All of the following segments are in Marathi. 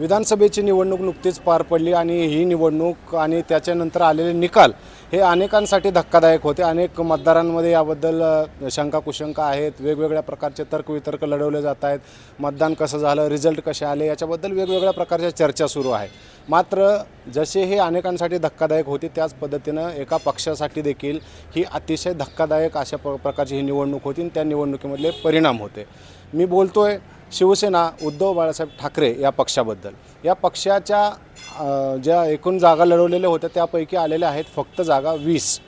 विधानसभेची निवडणूक नुकतीच पार पडली आणि ही निवडणूक आणि त्याच्यानंतर आलेले निकाल हे अनेकांसाठी धक्कादायक होते. अनेक मतदारांमध्ये याबद्दल शंका कुशंका आहेत. वेगवेगळ्या प्रकारचे तर्कवितर्क लढवले जात आहेत. मतदान कसं झालं रिझल्ट कसे आले याच्याबद्दल वेगवेगळ्या प्रकारच्या चर्चा सुरू आहे. मात्र जसे हे अनेकांसाठी धक्कादायक होती त्याच पद्धतीनं एका पक्षासाठी देखील ही अतिशय धक्कादायक अशा प्र प्रकारची ही निवडणूक होती आणि त्या निवडणुकीमधले परिणाम होते. मी बोलतो आहे शिवसेना उद्धव बाळासाहेब ठाकरे या पक्षाबद्दल. या पक्षाच्या ज्या एकूण जागा लढवलेल्या होत्या त्यापैकी आलेल्या आहेत फक्त जागा वीस.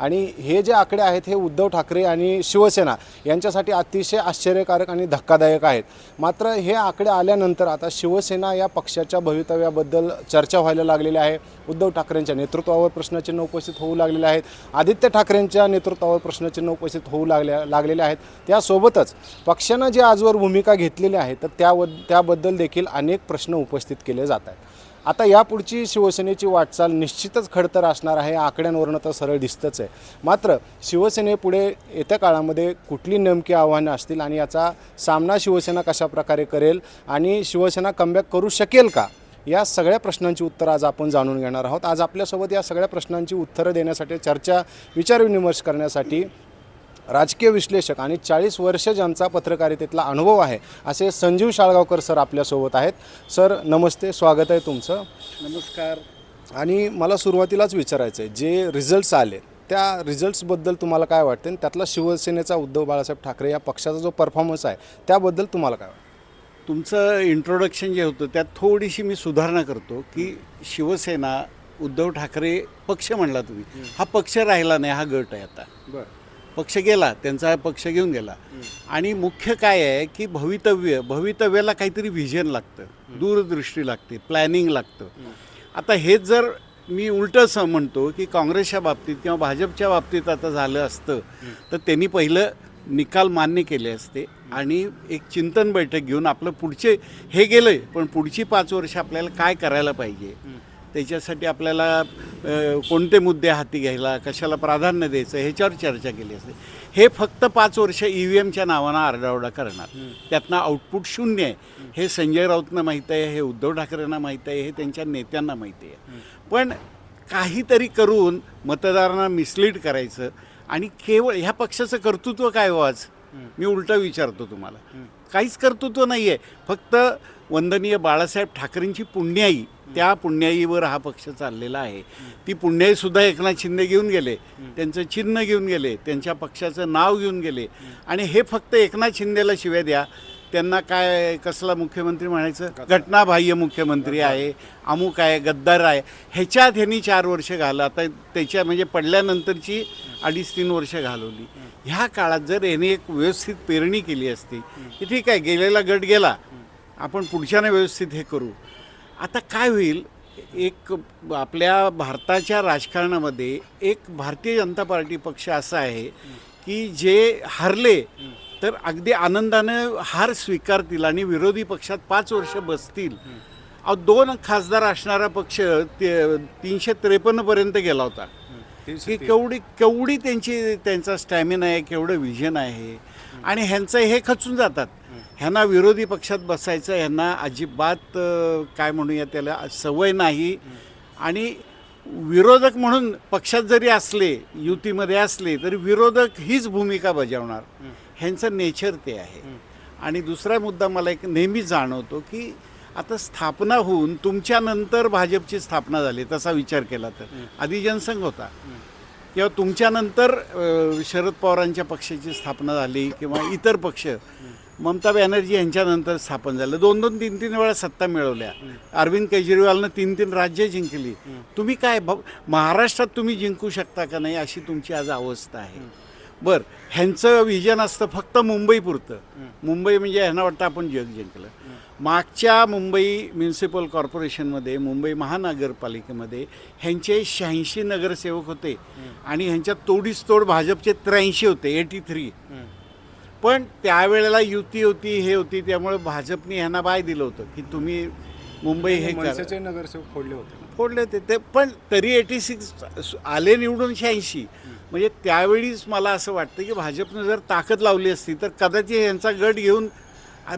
आणि हे जे आकडे आहेत हे उद्धव ठाकरे आणि शिवसेना यांच्यासाठी अतिशय आश्चर्यकारक आणि धक्कादायक आहेत. मात्र हे आकडे आल्यानंतर आता शिवसेना या पक्षाच्या भवितव्याबद्दल चर्चा व्हायला लागलेली आहे. उद्धव ठाकरेंच्या नेतृत्वावर प्रश्नचिन्ह उपस्थित होऊ लागलेले आहेत. आदित्य ठाकरेंच्या नेतृत्वावर प्रश्नचिन्ह उपस्थित होऊ लागल्या लागलेले आहेत. त्यासोबतच पक्षानं जे आजवर भूमिका घेतलेली आहे तर त्या त्याबद्दल देखील अनेक प्रश्न उपस्थित केले जात आहेत. आता यापुढची शिवसेनेची वाटचाल निश्चितच खडतर असणार आहे आकड्यांवरनं तर सरळ दिसतंच आहे. मात्र शिवसेनेपुढे येत्या काळामध्ये कुठली नेमकी आव्हानं असतील आणि याचा सामना शिवसेना कशा प्रकारे करेल आणि शिवसेना कमबॅक करू शकेल का? या सगळ्या प्रश्नांची उत्तरं आज आपण जाणून घेणार आहोत. आज आपल्यासोबत या सगळ्या प्रश्नांची उत्तरं देण्यासाठी चर्चा विचारविनिमर्श करण्यासाठी राजकीय विश्लेषक आणि चाळीस वर्ष ज्यांचा पत्रकारितेतला अनुभव आहे असे संजीव शाळगावकर सर आपल्यासोबत आहेत. सर नमस्ते स्वागत आहे तुमचं. नमस्कार. आणि मला सुरुवातीलाच विचारायचं आहे जे रिझल्ट्स आले त्या रिझल्ट्सबद्दल तुम्हाला काय वाटतं? आणि त्यातला शिवसेनेचा उद्धव बाळासाहेब ठाकरे या पक्षाचा जो परफॉर्मन्स आहे त्याबद्दल तुम्हाला काय वाटतं? तुमचं इंट्रोडक्शन जे होतं त्यात थोडीशी मी सुधारणा करतो की शिवसेना उद्धव ठाकरे पक्ष म्हणला तुम्ही. हा पक्ष राहिला नाही हा गट आहे आता. बरं. पक्ष गेला त्यांचा पक्ष घेऊन गेला. आणि मुख्य काय आहे की भवितव्य भवितव्याला काहीतरी व्हिजन लागतं. दूरदृष्टी लागते प्लॅनिंग लागतं. आता हेच जर मी उलटं असं म्हणतो की काँग्रेसच्या बाबतीत किंवा भाजपच्या बाबतीत आता झालं असतं तर त्यांनी पहिलं निकाल मान्य केले असते आणि एक चिंतन बैठक घेऊन आपलं पुढचे हे गेलं पण पुढची पाच वर्ष आपल्याला काय करायला पाहिजे? त्याच्यासाठी आपल्याला कोणते मुद्दे हाती घ्यायला कशाला प्राधान्य द्यायचं ह्याच्यावर चर्चा केली असते. हे फक्त पाच वर्ष ई व्ही एमच्या नावानं आरडाओरडा करणार. त्यातनं आउटपुट शून्य आहे. हे संजय राऊतनं माहीत आहे हे उद्धव ठाकरेंना माहीत आहे हे त्यांच्या नेत्यांना माहिती आहे. पण काहीतरी करून मतदारांना मिसलीड करायचं आणि केवळ ह्या पक्षाचं कर्तृत्व काय हो आज? मी उलटा विचारतो तुम्हाला. काहीच कर्तृत्व नाही आहे फक्त वंदनीय बाळासाहेब ठाकरेंची पुण्याई त्या पुण्याईवर हा पक्ष चाललेला आहे. ती पुण्याई सुद्धा एकनाथ शिंदे घेऊन गेले. त्यांचं चिन्ह घेऊन गेले. त्यांच्या पक्षाचं नाव घेऊन गेले. आणि हे फक्त एकनाथ शिंदेला शिव्या द्या. त्यांना काय कसला मुख्यमंत्री म्हणायचं? घटनाबाह्य मुख्यमंत्री आहे. अमुक आहे गद्दार आहे. ह्याच्यात ह्यांनी चार वर्ष घालं. आता त्याच्या म्हणजे पडल्यानंतरची अडीच तीन वर्ष घालवली. ह्या काळात जर याने एक व्यवस्थित पेरणी केली असती की ठीक आहे गेलेला गट गेला. आपण पुढच्यानं व्यवस्थित हे करू. आता काय होईल? एक आपल्या भारताच्या राजकारणामध्ये एक भारतीय जनता पार्टी पक्ष असा आहे की जे हरले तर अगदी आनंदानं हार स्वीकारतील आणि विरोधी पक्षात पाच वर्ष बसतील. अहो दोन खासदार असणारा पक्ष ते तीनशे त्रेपन्नपर्यंत गेला होता. की केवढी केवढी त्यांची त्यांचा स्टॅमिना आहे केवढं विजन आहे? आणि ह्यांचं हे खचून जातात. ह्यांना विरोधी पक्षात बसायचं ह्यांना अजिबात काय म्हणूया त्याला सवय नाही. आणि विरोधक म्हणून पक्षात जरी असले युतीमध्ये असले तरी विरोधक हीच भूमिका बजावणार. ह्यांचं नेचर ते आहे. आणि दुसरा मुद्दा मला एक नेहमी जाणवतो की आता स्थापना होऊन तुमच्यानंतर भाजपची स्थापना झाली तसा विचार केला तर. आधी जनसंघ होता. किंवा तुमच्यानंतर शरद पवारांच्या पक्षाची स्थापना झाली किंवा इतर पक्ष. ममता बॅनर्जी यांच्यानंतर स्थापन झालं. दोन दोन तीन तीन वेळा सत्ता मिळवल्या. अरविंद केजरीवालनं तीन तीन राज्य जिंकली. तुम्ही काय महाराष्ट्रात तुम्ही जिंकू शकता का नाही अशी तुमची आज अवस्था आहे. बर ह्यांचं विजन असतं फक्त मुंबईपुरतं. मुंबई म्हणजे ह्यांना वाटतं आपण जग जिंकलं. मागच्या मुंबई म्युन्सिपल कॉर्पोरेशनमध्ये मुंबई महानगरपालिकेमध्ये ह्यांचे शहाऐंशी नगरसेवक होते आणि ह्यांच्या तोडीस तोड भाजपचे त्र्याऐंशी होते एटी थ्री पण त्यावेळेला युती होती हे होती त्यामुळे भाजपने ह्यांना बाय दिलं होतं की तुम्ही मुंबई हे मनसेचे नगरसेवक फोडले होते. फोडले होते. ते पण तरी एटी सिक्स आले निवडून शहाऐंशी. म्हणजे त्यावेळीच मला असं वाटतं की भाजपनं जर ताकद लावली असती तर कदाचित यांचा गट घेऊन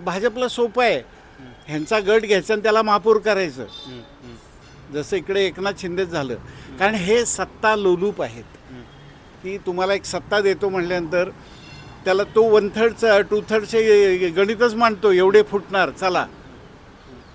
भाजपला सोपं आहे. ह्यांचा गट घ्यायचा आणि त्याला महापौर करायचं. जसं इकडे एकनाथ शिंदेच झालं. कारण हे सत्ता लोलूप आहेत. की तुम्हाला एक सत्ता देतो म्हटल्यानंतर त्याला तो वन थर्डचा टू थर्डचे गणितच मांडतो एवढे फुटणार चला.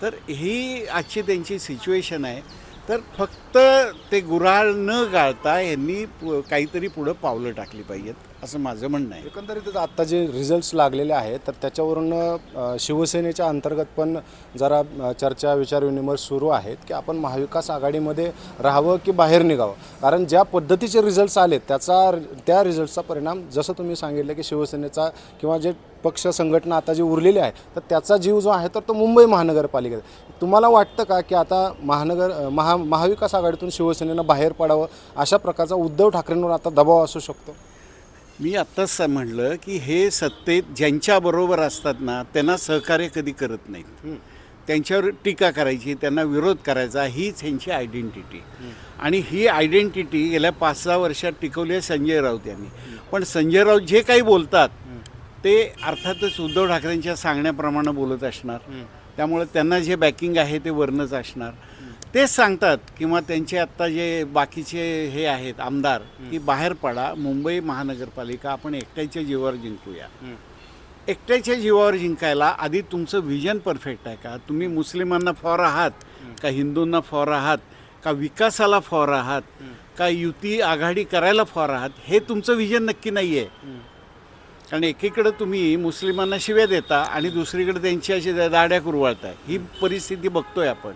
तर ही आजची त्यांची सिच्युएशन आहे. तर फक्त ते गुराळ न गाळता यांनी पु- काहीतरी पुढं पावलं टाकली पाहिजेत असं माझं म्हणणं आहे. एकंदरीत आत्ता जे रिझल्ट्स लागलेले आहेत तर त्याच्यावरून शिवसेनेच्या अंतर्गत पण जरा चर्चा चर्चा विचारविनिमय सुरू आहेत की आपण महाविकास आघाडीमध्ये राहावं की बाहेर निघावं? कारण ज्या पद्धतीचे रिझल्ट्स आलेत त्याचा त्या रिझल्टचा परिणाम जसं तुम्ही सांगितलं की शिवसेनेचा किंवा जे पक्ष संघटना आता जी उरलेली आहे तर त्याचा जीव जो आहे तर तो मुंबई महानगरपालिकेत तुम्हाला वाटतं का की आता महानगर महा महाविकास आघाडीतून शिवसेनेनं बाहेर पडावं अशा प्रकारचा उद्धव ठाकरेंवर आता दबाव असू शकतो. मी आत्ताच म्हटलं की हे सत्तेत ज्यांच्याबरोबर असतात ना त्यांना सहकार्य कधी करत नाहीत. त्यांच्यावर टीका करायची त्यांना विरोध करायचा हीच ह्यांची आयडेंटिटी आणि ही आयडेंटिटी गेल्या पाच सहा वर्षात टिकवली आहे संजय राऊत यांनी. पण संजय राऊत जे काही बोलतात ते अर्थातच उद्धव ठाकरेंच्या सांगण्याप्रमाणे बोलत असणार. त्यामुळे त्यांना जे बॅकिंग आहे ते वरणच असणार. तेच सांगतात किंवा त्यांचे आत्ता जे बाकीचे हे आहेत आमदार की बाहेर पडा मुंबई महानगरपालिका आपण एकट्याच्या जीवावर जिंकूया. एकट्याच्या जीवावर जिंकायला आधी तुमचं व्हिजन परफेक्ट आहे का? तुम्ही मुस्लिमांना फॉर आहात का हिंदूंना फॉर आहात का विकासाला फॉर आहात का युती आघाडी करायला फॉर आहात हे तुमचं व्हिजन नक्की नाही आहे कारण एकीकडं तुम्ही मुस्लिमांना शिव्या देता आणि दुसरीकडे त्यांची अशी दाड्या कुरवाळताय ही परिस्थिती बघतोय आपण.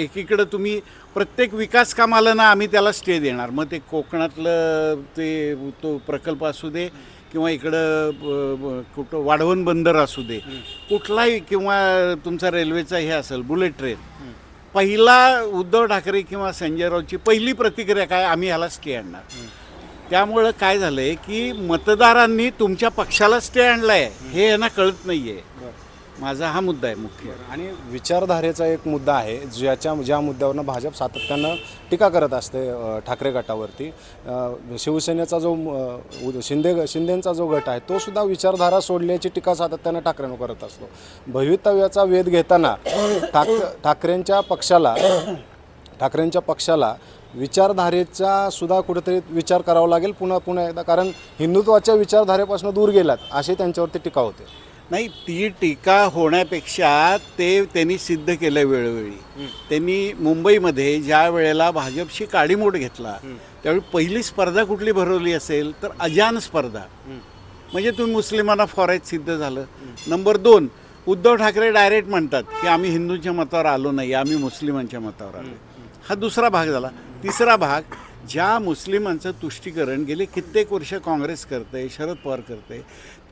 एकीकडं तुम्ही प्रत्येक विकास कामाला ना आम्ही त्याला स्टे देणार. मग ते कोकणातलं ते तो प्रकल्प असू दे किंवा इकडं कुठं वाढवण बंदर असू दे. कुठलाही किंवा तुमचा रेल्वेचा हे असेल बुलेट ट्रेन पहिला उद्धव ठाकरे किंवा संजय राऊतची पहिली प्रतिक्रिया काय? आम्ही ह्याला स्टे आणणार. त्यामुळं काय झालंय की मतदारांनी तुमच्या पक्षाला स्टे आणलाय. हे यांना कळत नाहीये. माझा हा मुद्दा आहे मुख्य. आणि विचारधारेचा एक मुद्दा आहे ज्याच्या ज्या मुद्द्यावरनं भाजप सातत्यानं टीका करत असते ठाकरे गटावरती. शिवसेनेचा जो शिंदे शिंदेचा जो गट आहे तो सुद्धा विचारधारा सोडल्याची टीका सातत्यानं ठाकरेंवर करत असतो. भवितव्याचा वेध घेताना ठाक ठाकरेंच्या पक्षाला ठाकरेंच्या पक्षाला विचारधारेचा सुद्धा कुठेतरी विचार करावा लागेल पुन्हा पुन्हा एकदा. कारण हिंदुत्वाच्या विचारधारेपासून दूर गेलात अशी त्यांच्यावरती टीका होते. नाही ती टीका होण्यापेक्षा ते त्यांनी सिद्ध केलं वेळोवेळी. त्यांनी मुंबईमध्ये ज्या वेळेला भाजपशी काडीमोड घेतला त्यावेळी पहिली स्पर्धा कुठली भरवली असेल तर अजान स्पर्धा. म्हणजे तुम्ही मुस्लिमांना फॉरेज सिद्ध झालं. नंबर दोन उद्धव ठाकरे डायरेक्ट म्हणतात की आम्ही हिंदूंच्या मतावर आलो नाही आम्ही मुस्लिमांच्या मतावर आलो. हा दुसरा भाग झाला. तिसरा भाग ज्या मुस्लिमांचं तुष्टीकरण गेले कित्येक वर्ष काँग्रेस करते शरद पवार करते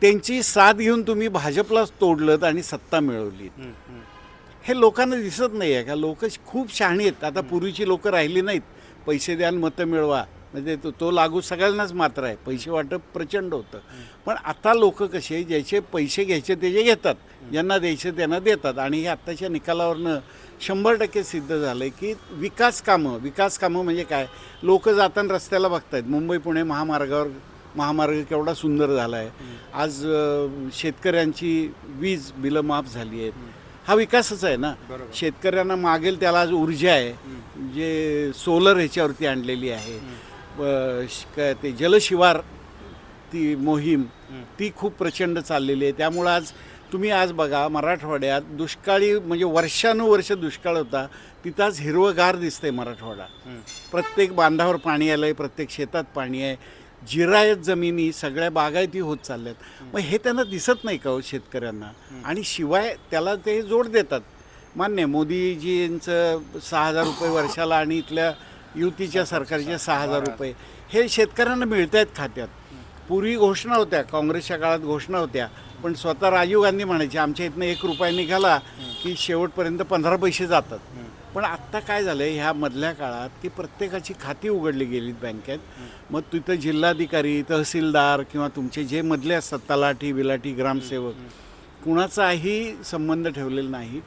त्यांची साथ घेऊन तुम्ही भाजपलाच तोडलं आणि सत्ता मिळवली हे लोकांना दिसत नाही आहे का? लोक खूप शहाणी आहेत. आता पूर्वीची लोक राहिली नाहीत. पैसे द्याल मतं मिळवा. म्हणजे तो तो लागू सगळ्यांनाच मात्र आहे. पैसे वाटप प्रचंड होतं. पण आता लोक कसे ज्याचे पैसे घ्यायचे त्याचे घेतात. ज्यांना द्यायचे त्यांना देतात. आणि हे आत्ताच्या निकालावरनं शंभर टक्के सिद्ध झालं आहे की विकास कामं विकास कामं म्हणजे काय? लोक जाताना रस्त्याला बघतायत. मुंबई पुणे महामार्गावर महामार्ग केवढा सुंदर झाला आहे आज शेतकऱ्यांची वीज बिलं माफ झाली आहेत. हा विकासच आहे ना? शेतकऱ्यांना मागेल त्याला आज ऊर्जा आहे. जे सोलर ह्याच्यावरती आणलेली आहे. काय ते जलशिवार ती मोहीम ती खूप प्रचंड चाललेली आहे. त्यामुळं आज तुम्ही आज बघा मराठवाड्यात दुष्काळी म्हणजे वर्षानुवर्ष दुष्काळ होता तिथं आज हिरवगार दिसतंय मराठवाडा. प्रत्येक बांधावर पाणी आलंय प्रत्येक शेतात पाणी आहे. जिरायत जमिनी सगळ्या बागायती होत चालल्यात. मग हे त्यांना दिसत नाही का हो शेतकऱ्यांना? आणि शिवाय त्याला ते जोड देतात. मान्य आहे, मोदीजींचं सहा हजार रुपये वर्षाला आणि इथल्या युतीच्या सरकारचे सहा हजार रुपये. हे शेतकऱ्यांना मिळत आहेत खात्यात. पूर्वी घोषणा होत्या काँग्रेसच्या काळात घोषणा होत्या. पण स्वतः राजीव गांधी म्हणायचे आमच्या इथनं एक रुपया निघाला की शेवटपर्यंत पंधरा पैसे जातात. पण आत्ता काय झालं ह्या मधल्या काळात की प्रत्येकाची खाती उघडली गेलीत बँकेत. मग तिथं जिल्हाधिकारी तहसीलदार किंवा तुमचे जे मधले असतात तलाठी बिलाठी ग्रामसेवक कुणाचाही संबंध ठेवलेला नाही.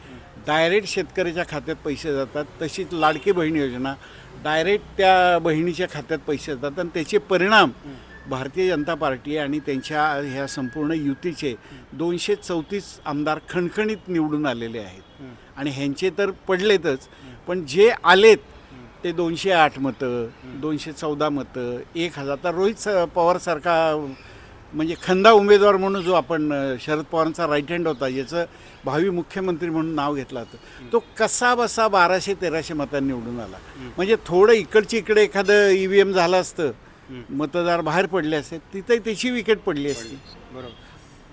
डायरेक्ट शेतकऱ्याच्या खात्यात पैसे जातात. तशीच लाडकी बहीण योजना डायरेक्ट त्या बहिणीच्या खात्यात पैसे जातात आणि त्याचे परिणाम भारतीय जनता पार्टी आणि त्यांच्या ह्या संपूर्ण युतीचे दोनशे चौतीस आमदार खणखणीत निवडून आलेले आहेत. आणि ह्यांचे तर पडलेतच पण जे आलेत ते दोनशे आठ मतं दोनशे चौदा मतं एक हजार. तर रोहित स- पवारसारखा म्हणजे खंदा उमेदवार म्हणून जो आपण शरद पवारांचा राईट हँड होता याचं भावी मुख्यमंत्री म्हणून नाव घेतलं होतं. तो कसा बसा बाराशे तेराशे मतांनी निवडून आला. म्हणजे थोडं इकडची इकडे एखादं ई व्ही एम झालं असतं मतदार बाहेर पडले असते तिथे त्याची विकेट पडली असती. बरोबर.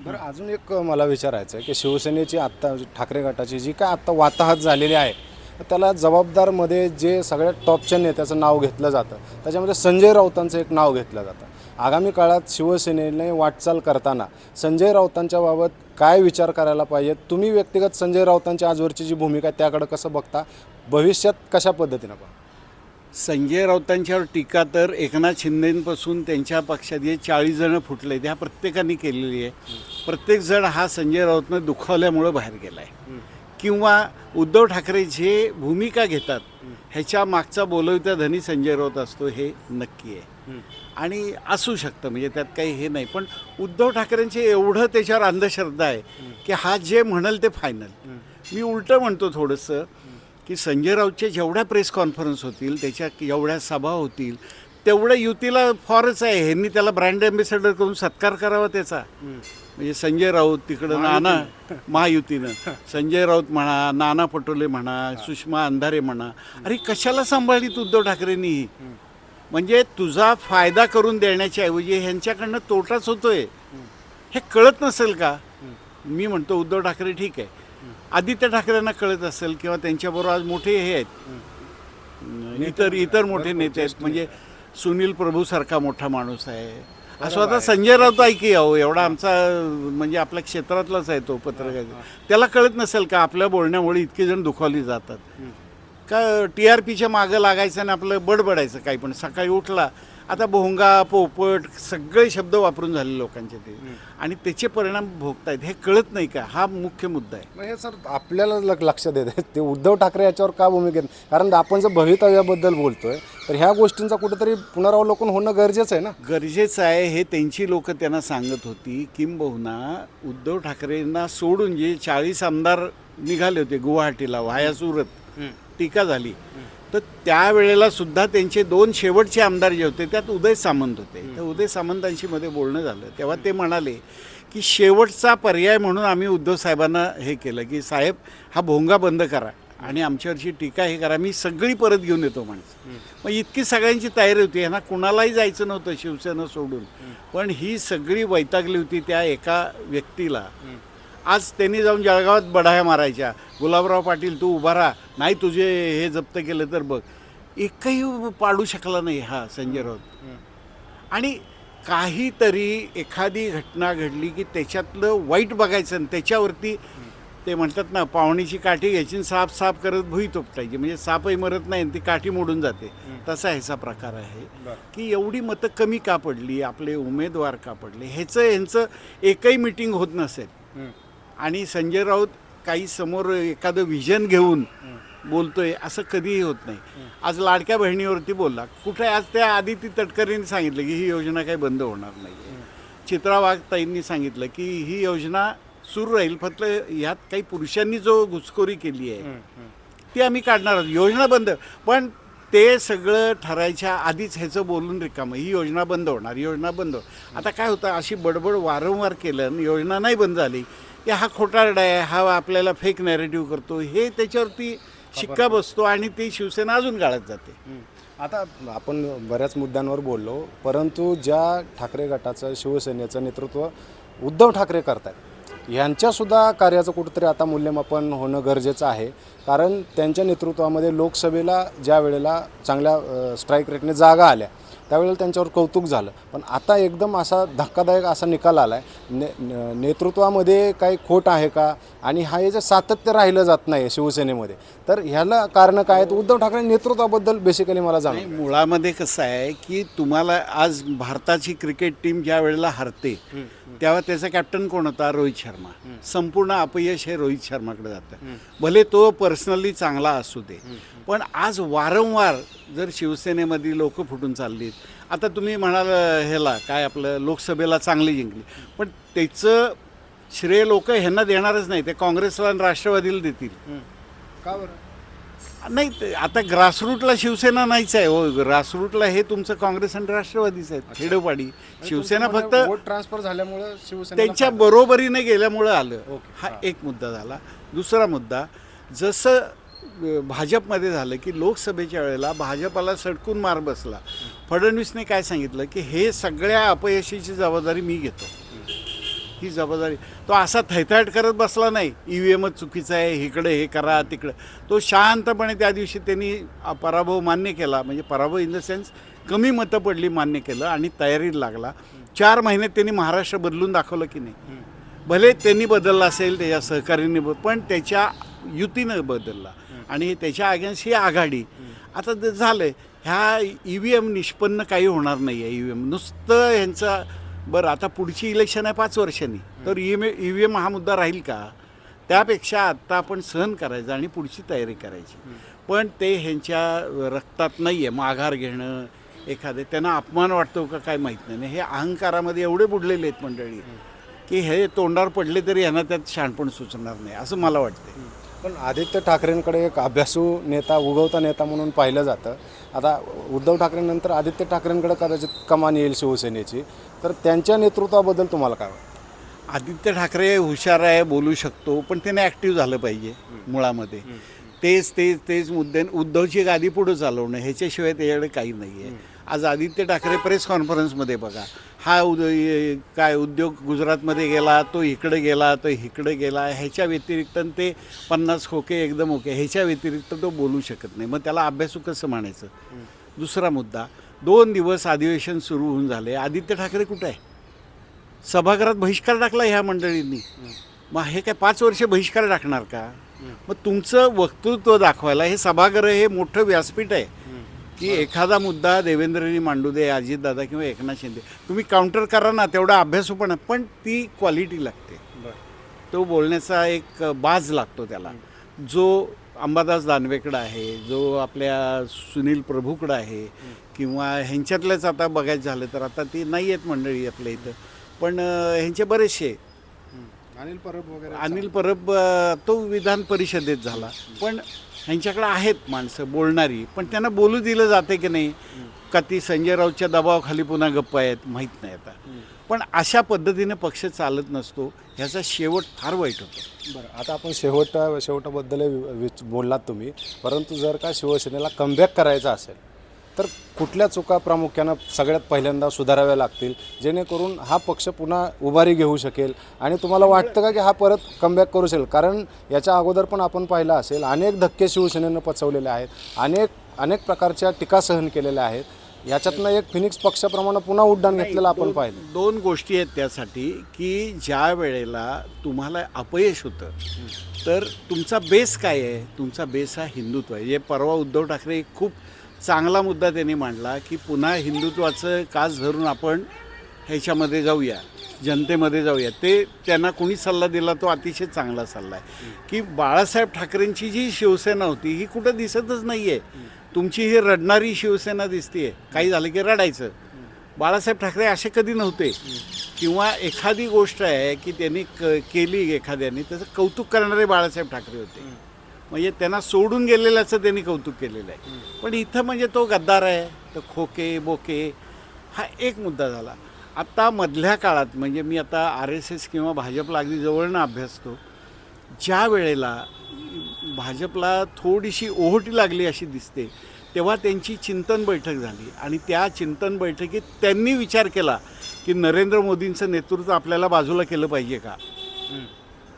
बरं अजून एक मला विचारायचं आहे की शिवसेनेची आत्ता ठाकरे गटाची जी काय आत्ता वाताहत झालेली आहे त्याला जबाबदारमध्ये जे सगळ्यात टॉपच्या नेत्याचं नाव घेतलं जातं त्याच्यामध्ये संजय राऊतांचं एक नाव घेतलं जातं. आगामी काळात शिवसेनेने वाटचाल करताना संजय राऊतांच्या बाबत काय विचार करायला पाहिजे? तुम्ही व्यक्तिगत संजय राऊतांची आजवरची जी भूमिका आहे त्याकडं कसं बघता? भविष्यात कशा पद्धतीनं पाहता संजय राऊतांच्यावर टीका तर एकनाथ शिंदेपासून त्यांच्या पक्षात जे चाळीस जणं फुटले ह्या प्रत्येकाने केलेली आहे. प्रत्येकजण हा संजय राऊतनं दुखावल्यामुळं बाहेर गेला आहे किंवा उद्धव ठाकरे जे भूमिका घेतात ह्याच्या मागचा बोलविता धनी संजय राऊत असतो हे नक्की आहे. आणि असू शकतं म्हणजे त्यात काही हे नाही. पण उद्धव ठाकरेंचे एवढं त्याच्यावर अंधश्रद्धा आहे की हा जे म्हणाल ते फायनल मी उलटं म्हणतो थोडंसं की संजय राऊतच्या जेवढ्या प्रेस कॉन्फरन्स होतील त्याच्या एवढ्या सभा होतील तेवढं युतीला फॉरच आहे. ह्यांनी त्याला ब्रँड अँबेसेडर करून सत्कार करावा त्याचा. म्हणजे संजय राऊत तिकडं नाना महायुतीनं. संजय राऊत म्हणा नाना पटोले म्हणा सुषमा अंधारे म्हणा. अरे कशाला सांभाळलीत उद्धव ठाकरेंनी म्हणजे तुझा फायदा करून देण्याच्या ऐवजी ह्यांच्याकडनं तोटाच होतोय. हे कळत नसेल का? मी म्हणतो उद्धव ठाकरे ठीक आहे. आदित्य ठाकरेंना कळत असेल किंवा त्यांच्याबरोबर आज मोठे हे आहेत. इतर इतर मोठे नेते आहेत. म्हणजे सुनील प्रभूसारखा मोठा माणूस आहे. असं आता संजय राऊत ऐकी अहो एवढा आमचा म्हणजे आपल्या क्षेत्रातलाच आहे तो पत्रकार. त्याला कळत नसेल का आपल्या बोलण्यामुळे इतके जण दुखावली जातात. का टी आर पीच्या मागं लागायचं आणि आपलं बडबडायचं काही पण. सकाळी उठला आता भोंगा पोपट सगळे शब्द वापरून झाले लोकांचे ते. आणि त्याचे परिणाम भोगतायत. हे कळत नाही का? हा मुख्य मुद्दा आहे. हे सर आपल्याला लक- लक्ष देत आहेत ते उद्धव ठाकरे याच्यावर का भूमिका घेत कारण आपण जर भवितव्याबद्दल बोलतोय तर ह्या गोष्टींचा कुठेतरी पुनरावलोकन होणं गरजेचं आहे ना? गरजेचं आहे हे त्यांची लोक त्यांना सांगत होती. किंबहुना उद्धव ठाकरेंना सोडून जे चाळीस आमदार निघाले होते गुवाहाटीला वाया सुरत टीका झाली. तर त्यावेळेला सुद्धा त्यांचे दोन शेवटचे आमदार जे होते त्यात उदय सामंत होते. तर उदय सामंतांशी मध्ये बोलणं झालं. तेव्हा ते म्हणाले की शेवटचा पर्याय म्हणून आम्ही उद्धव साहेबांना हे केलं की साहेब हा भोंगा बंद करा आणि आमच्यावरची टीका हे करा. मी सगळी परत घेऊन येतो माणसं मग इतकी सगळ्यांची तयारी होती. ह्यांना कुणालाही जायचं नव्हतं शिवसेना सोडून. पण ही सगळी वैतागली होती त्या एका व्यक्तीला. आज त्यांनी जाऊन जळगावात बढाया मारायच्या. गुलाबराव पाटील तू उभा राहा. नाही तुझे हे जप्त केलं तर बघ. एकही पाडू शकला नाही हा संजय राऊत. आणि काहीतरी एखादी घटना घडली की त्याच्यातलं वाईट बघायचं आणि त्याच्यावरती ते म्हणतात ना पावणीची काठी घ्यायची साप साप करत भुई तोपटायची. म्हणजे सापही मरत नाही आणि ती काठी मोडून जाते. तसा ह्याचा प्रकार आहे की एवढी मतं कमी का पडली? आपले उमेदवार का पडले? ह्याचं ह्यांचं एकही मिटिंग होत नसेल. आणि संजय राऊत काही समोर एखादं विजन घेऊन बोलतोय असं कधीही होत नाही. आज लाडक्या बहिणीवरती बोलला. कुठे आज त्या आधी ती तटकरेंनी सांगितलं की ही योजना काही बंद होणार नाही चित्रा वाघताईंनी सांगितलं की ही योजना सुरू राहील फक्त ह्यात काही पुरुषांनी जो घुसखोरी केली आहे ती आम्ही काढणार आहोत. योजना बंद. पण ते सगळं ठरायच्या आधीच ह्याचं बोलून रिकामं. ही योजना बंद होणार योजना बंद होणार. आता काय होतं अशी बडबड वारंवार केलं आणि योजना नाही बंद झाली. की हा खोटारडा आहे हा आपल्याला फेक नॅरेटिव्ह करतो. हे त्याच्यावरती शिक्का बसतो आणि ती शिवसेना अजून गाळत जाते. आता आपण बऱ्याच मुद्द्यांवर बोललो परंतु ज्या ठाकरे गटाचं शिवसेनेचं नेतृत्व उद्धव ठाकरे करतात यांच्यासुद्धा कार्याचं कुठंतरी आता मूल्यमापन होणं गरजेचं आहे. कारण त्यांच्या नेतृत्वामध्ये लोकसभेला ज्या वेळेला चांगल्या स्ट्राईक रेटने जागा आल्या त्यावेळेला त्यांच्यावर कौतुक झालं. पण आता एकदम असा धक्कादायक असा निकाल आला आहे ने नेतृत्वामध्ये काही खोट आहे का? आणि हा याचं सातत्य राहिलं जात नाही शिवसेनेमध्ये तर ह्याला कारणं काय आहेत? उद्धव ठाकरे नेतृत्वाबद्दल बेसिकली मला नाही, मुळामध्ये कसं आहे की तुम्हाला आज भारताची क्रिकेट टीम ज्या वेळेला हरते तेव्हा त्याचा कॅप्टन कोण होता? रोहित शर्मा. संपूर्ण अपयश हे रोहित शर्माकडे जातं. भले तो पर्सनली चांगला असू दे पण आज वारंवार जर शिवसेनेमधील लोक फुटून चाललीत आता तुम्ही म्हणाल ह्याला काय आपलं लोकसभेला चांगली जिंकली पण त्याचं श्रेय लोक ह्यांना देणारच नाही. ते काँग्रेसला आणि राष्ट्रवादीला देतील. का बरं? नाही आता ग्रासरूटला शिवसेना नाहीच आहे. हो ग्रासरूटला हे तुमचं काँग्रेस आणि राष्ट्रवादीच आहेत. खेडोपाडी. शिवसेना फक्त वोट ट्रान्सफर झाल्यामुळे शिवसेना त्यांच्या बरोबरीने गेल्यामुळं आलं. हा एक मुद्दा झाला. दुसरा मुद्दा जसं भाजपमध्ये झालं की लोकसभेच्या वेळेला भाजपाला सडकून मार बसला. फडणवीसने काय सांगितलं की हे सगळ्या अपयशाची जबाबदारी मी घेतो. ही जबाबदारी. तो असा थैथाट करत बसला नाही ई व्ही एमच चुकीचं आहे इकडे हे करा तिकडं. तो शांतपणे त्या दिवशी त्यांनी पराभव मान्य केला. म्हणजे पराभव इन द सेन्स कमी मतं पडली मान्य केलं आणि तयारीला लागला. चार महिन्यात त्यांनी महाराष्ट्र बदलून दाखवलं की नाही. भले त्यांनी बदलला असेल त्याच्या सहकार्याने पण त्याच्या युतीनं बदलला. आणि त्याच्या अगेन्स्ट ही आघाडी. आता ते झालं ह्या ई व्ही एम निष्पन्न काही होणार नाही आहे ई व्ही एम. नुसतं ह्यांचा बरं आता पुढची इलेक्शन आहे पाच वर्षांनी. तर E M E V M हा मुद्दा राहील का? त्यापेक्षा आत्ता आपण सहन करायचं आणि पुढची तयारी करायची. पण ते ह्यांच्या रक्तात नाही आहे माघार घेणं एखादे त्यांना अपमान वाटतो का काय माहीत नाही. हे अहंकारामध्ये एवढे बुडलेले आहेत मंडळी की हे तोंडावर पडले तरी यांना त्यात शहाणपण सुचणार नाही असं मला वाटतं पण आदित्य ठाकरेंकडे एक अभ्यासू नेता उगवता नेता म्हणून पाहिलं जातं. आता उद्धव ठाकरेंनंतर आदित्य ठाकरेंकडे कदाचित कमान येईल शिवसेनेची. तर त्यांच्या नेतृत्वाबद्दल तुम्हाला काय वाटतं? आदित्य ठाकरे हुशार आहे बोलू शकतो पण त्याने ॲक्टिव्ह झालं पाहिजे मुळामध्ये. तेच तेच तेच मुद्दे उद्धवची गादी पुढं चालवणं ह्याच्याशिवाय त्याच्याकडे काही नाही आहे आज आदित्य ठाकरे प्रेस कॉन्फरन्समध्ये बघा हा उद काय उद्योग गुजरातमध्ये गेला तो इकडे गेला तो इकडे गेला ह्याच्या व्यतिरिक्त ते पन्नास खोके एकदम ओके. ह्याच्या व्यतिरिक्त तो बोलू शकत नाही. मग त्याला अभ्यासू कसं म्हणायचं? दुसरा मुद्दा. दोन दिवस अधिवेशन सुरू होऊन झाले. आदित्य ठाकरे कुठं आहे? सभागृहात बहिष्कार टाकला ह्या मंडळींनी. मग हे काय पाच वर्ष बहिष्कार टाकणार का? मग तुमचं वक्तृत्व दाखवायला हे सभागृह हे मोठं व्यासपीठ आहे. की एखादा मुद्दा देवेंद्रनी मांडू दे अजितदादा किंवा एकनाथ शिंदे तुम्ही काउंटर करा ना तेवढा अभ्यासू पण आहे. पण ती क्वालिटी लागते. तो बोलण्याचा एक बाज लागतो त्याला. जो अंबादास दानवेकडं आहे जो आपल्या सुनील प्रभूकडं आहे किंवा ह्यांच्यातल्याच आता बघायचं झालं तर आता ती नाही आहेत मंडळी आपल्या इथं. पण ह्यांचे बरेचसे अनिल परब वगैरे अनिल परब तो विधान परिषदेत झाला. पण ह्यांच्याकडे आहेत माणसं बोलणारी. पण त्यांना बोलू दिलं जाते की नाही का ती संजय राऊतच्या दबावाखाली पुन्हा गप्पा आहेत माहीत नाही आता. पण अशा पद्धतीने पक्ष चालत नसतो ह्याचा शेवट फार वाईट होतो. बरं आता आपण शेवटा शेवटाबद्दल विच बोललात तुम्ही. परंतु जर का शिवसेनेला कमबॅक करायचा असेल तर कुठल्या चुका प्रामुख्यानं सगळ्यात पहिल्यांदा सुधाराव्या लागतील? जेणेकरून हा पक्ष पुन्हा उभारी घेऊ शकेल? आणि तुम्हाला वाटतं का की हा परत कमबॅक करू शकेल? कारण याच्या अगोदर पण आपण पाहिलं असेल अनेक धक्के शिवसेनेनं पचवलेले आहेत अनेक अनेक प्रकारच्या टीका सहन केलेल्या आहेत. याच्यातनं एक फिनिक्स पक्षाप्रमाणे पुन्हा उड्डाण घेतलेलं आपण पाहिलं. दोन गोष्टी आहेत त्यासाठी की ज्या वेळेला तुम्हाला अपयश होतं तर तुमचा बेस काय आहे? तुमचा बेस हा हिंदुत्व आहे. जे परवा उद्धव ठाकरे खूप चांगला मुद्दा त्यांनी मांडला की पुन्हा हिंदुत्वाचं कास धरून आपण ह्याच्यामध्ये जाऊया जनतेमध्ये जाऊया. ते त्यांना कोणी सल्ला दिला तो अतिशय चांगला सल्ला आहे. की बाळासाहेब ठाकरेंची जी शिवसेना होती ही कुठं दिसतच नाही आहे तुमची ही रडणारी शिवसेना दिसतीये. काही झालं की रडायचं. बाळासाहेब ठाकरे असे कधी नव्हते. किंवा एखादी गोष्ट आहे की त्यांनी क केली एखाद्याने त्याचं कौतुक करणारे बाळासाहेब ठाकरे होते. म्हणजे त्यांना सोडून गेलेल्याचं त्यांनी कौतुक केलेलं आहे. पण इथं म्हणजे तो गद्दार आहे तर खोके बोके हा एक मुद्दा झाला. आत्ता मधल्या काळात म्हणजे मी आता आर एस एस किंवा भाजपला अगदी जवळनं अभ्यासतो ज्या वेळेला भाजपला थोडीशी ओहोटी लागली अशी दिसते तेव्हा त्यांची चिंतन बैठक झाली. आणि त्या चिंतन बैठकीत त्यांनी विचार केला की नरेंद्र मोदींचं नेतृत्व आपल्याला बाजूला केलं पाहिजे का?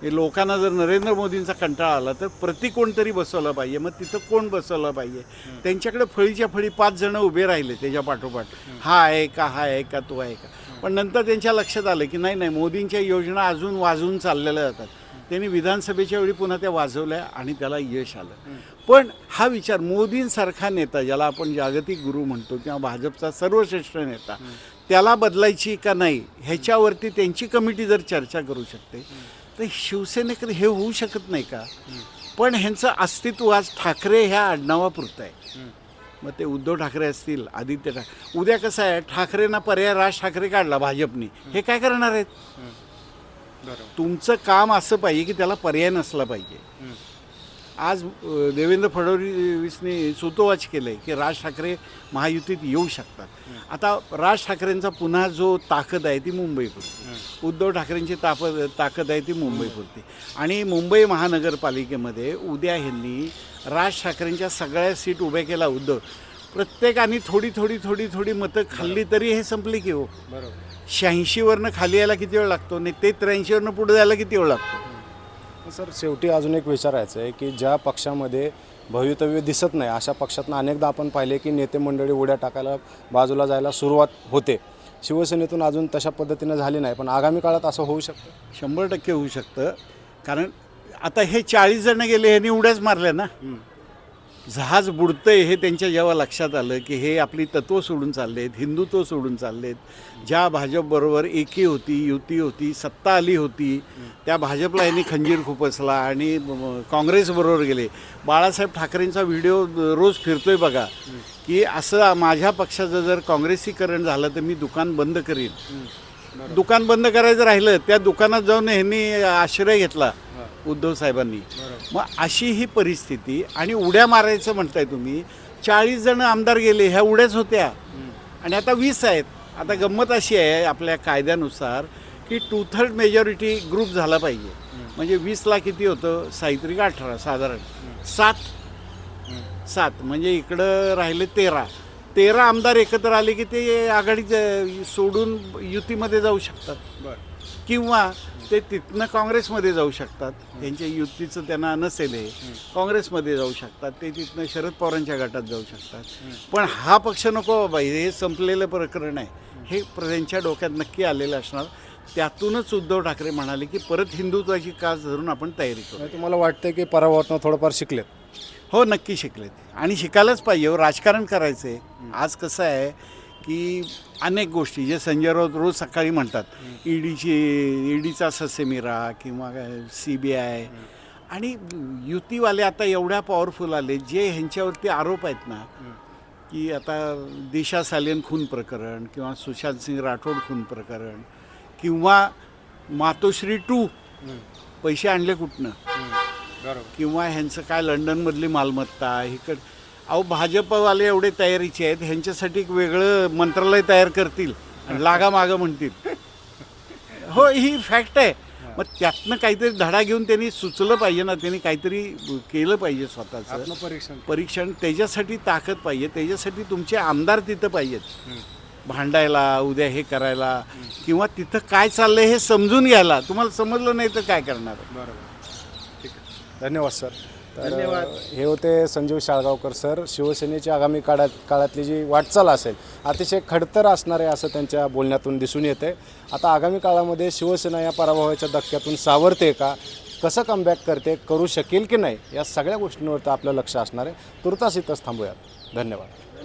हे लोकांना जर नरेंद्र मोदींचा कंटाळा आला तर प्रति कोणतरी बसवलं पाहिजे. मग तिथं कोण बसवलं पाहिजे? त्यांच्याकडे फळीच्या फळी पाच जण उभे राहिले त्याच्या पाठोपाठ. हा आहे का हा आहे का तो आहे का? पण नंतर त्यांच्या लक्षात आलं की नाही नाही मोदींच्या योजना अजून वाजवून चाललेल्या जातात. त्यांनी विधानसभेच्या वेळी पुन्हा त्या वाजवल्या आणि त्याला यश आलं. पण हा विचार मोदींसारखा नेता ज्याला आपण जागतिक गुरु म्हणतो किंवा भाजपचा सर्वश्रेष्ठ नेता त्याला बदलायची का नाही ह्याच्यावरती त्यांची कमिटी जर चर्चा करू शकते तर शिवसेनेकडे हे होऊ शकत नाही का? पण ह्यांचं अस्तित्व आज ठाकरे ह्या आडनावापुरतं आहे. मग ते उद्धव ठाकरे असतील आदित्य ठाकरे. उद्या कसं आहे ठाकरेंना पर्याय राज ठाकरे काढला भाजपनी. हे काय करणार आहेत? तुमचं काम असं पाहिजे की त्याला पर्याय नसला पाहिजे. आज देवेंद्र फडणवीसने सुतोवाच केलं आहे की राज ठाकरे महायुतीत येऊ शकतात. आता राज ठाकरेंचा पुन्हा जो ताकद आहे ती मुंबईपुरती. उद्धव ठाकरेंची तापद ताकद आहे ती मुंबईपुरती. आणि मुंबई महानगरपालिकेमध्ये उद्या ह्यांनी राज ठाकरेंच्या सगळ्या सीट उभ्या केला उद्धव. प्रत्येकाने थोडी थोडी थोडी थोडी मतं खाल्ली तरी हे संपली की हो. बरोबर. शहाऐंशीवरनं खाली यायला किती वेळ लागतो? नाही ते त्र्याऐंशीवरनं पुढे जायला किती वेळ लागतो? सर शेवटी अजून एक विचारायचं आहे की ज्या पक्षामध्ये भवितव्य दिसत नाही अशा पक्षातनं अनेकदा आपण पाहिले की नेते मंडळी उड्या टाकायला बाजूला जायला सुरुवात होते. शिवसेनेतून अजून तशा पद्धतीनं झाली नाही पण आगामी काळात असं होऊ शकतं? शंभर टक्के होऊ शकतं. कारण आता हे चाळीस जण गेले ह्यांनी उड्याच मारल्या ना. जहाज बुडतंय हे त्यांच्या जेव्हा लक्षात आलं की हे आपली तत्त्व सोडून चाललेत हिंदुत्व सोडून चाललेत ज्या भाजपबरोबर एकी होती युती होती सत्ता आली होती त्या भाजपला यांनी खंजीर खुपसला आणि काँग्रेसबरोबर गेले. बाळासाहेब ठाकरेंचा व्हिडिओ रोज फिरतोय बघा की असं माझ्या पक्षाचं जर काँग्रेसीकरण झालं तर मी दुकान बंद करीन. दुकान बंद करायचं राहिलं त्या दुकानात जाऊन ह्यांनी आश्रय घेतला उद्धव साहेबांनी. मग अशी ही परिस्थिती आणि उड्या मारायचं म्हणताय तुम्ही चाळीस जण आमदार गेले ह्या उड्याच होत्या. आणि आता वीस आहेत. आता गंमत अशी आहे आपल्या कायद्यानुसार की टू थर्ड मेजॉरिटी ग्रुप झाला पाहिजे. म्हणजे वीसला किती होतं? साहित्रिक अठरा साधारण. सात. सात. म्हणजे इकडं राहिले तेरा. तेरा आमदार एकत्र आले की ते आघाडी सोडून युतीमध्ये जाऊ शकतात. बरं. किंवा ते तिथनं काँग्रेसमध्ये जाऊ शकतात. त्यांच्या युतीचं त्यांना नसेल हे काँग्रेसमध्ये जाऊ शकतात. ते तिथनं शरद पवारांच्या गटात जाऊ शकतात. पण हा पक्ष नको बाबा हे संपलेलं प्रकरण आहे. हे त्यांच्या डोक्यात नक्की आलेलं असणार. त्यातूनच उद्धव ठाकरे म्हणाले की परत हिंदुत्वाची कास धरून आपण तयारी करू. म्हणजे तुम्हाला वाटतं की पराभवातनं थोडंफार शिकलेत? हो नक्की शिकलेत. आणि शिकायलाच पाहिजे हो. राजकारण करायचं आहे आज कसं आहे की अनेक गोष्टी जे संजय राऊत रोज सकाळी म्हणतात ईडीची ईडीचा ससेमिरा किंवा सी बी आय. आणि युतीवाले आता एवढ्या पॉवरफुल आले जे ह्यांच्यावरती आरोप आहेत ना की आता दिशा सालेन खून प्रकरण किंवा सुशांत सिंग राठोड खून प्रकरण किंवा मातोश्री टू पैसे आणले कुठनं? किंवा ह्यांचं काय लंडनमधली मालमत्ता इकड अहो भाजपवाले एवढे तयारीचे आहेत ह्यांच्यासाठी एक वेगळं मंत्रालय तयार करतील आणि लागा मागं म्हणतील. हो ही फॅक्ट आहे. मग त्यातनं काहीतरी धडा घेऊन त्यांनी सुचलं पाहिजे ना त्यांनी काहीतरी केलं पाहिजे स्वतःचं. आत्मपरीक्षण परीक्षण त्याच्यासाठी ताकद पाहिजे त्याच्यासाठी तुमचे आमदार तिथं पाहिजेत. भांडायला उद्या हे करायला किंवा तिथं काय चाललंय हे समजून घ्यायला. तुम्हाला समजलं नाही तर काय करणार? बरोबर. ठीक आहे. धन्यवाद सर. धन्यवाद. हे होते संजीव शाळगावकर सर. शिवसेनेची आगामी काळात काळातली जी वाटचाल असेल अतिशय खडतर असणार आहे असं त्यांच्या बोलण्यातून दिसून येते. आता आगामी काळामध्ये शिवसेना या पराभवाच्या धक्क्यातून सावरते का? कसं कमबॅक करते? करू शकेल की नाही? या सगळ्या गोष्टींवर तर आपलं लक्ष असणार आहे. तुर्तास इथंच थांबूयात. धन्यवाद.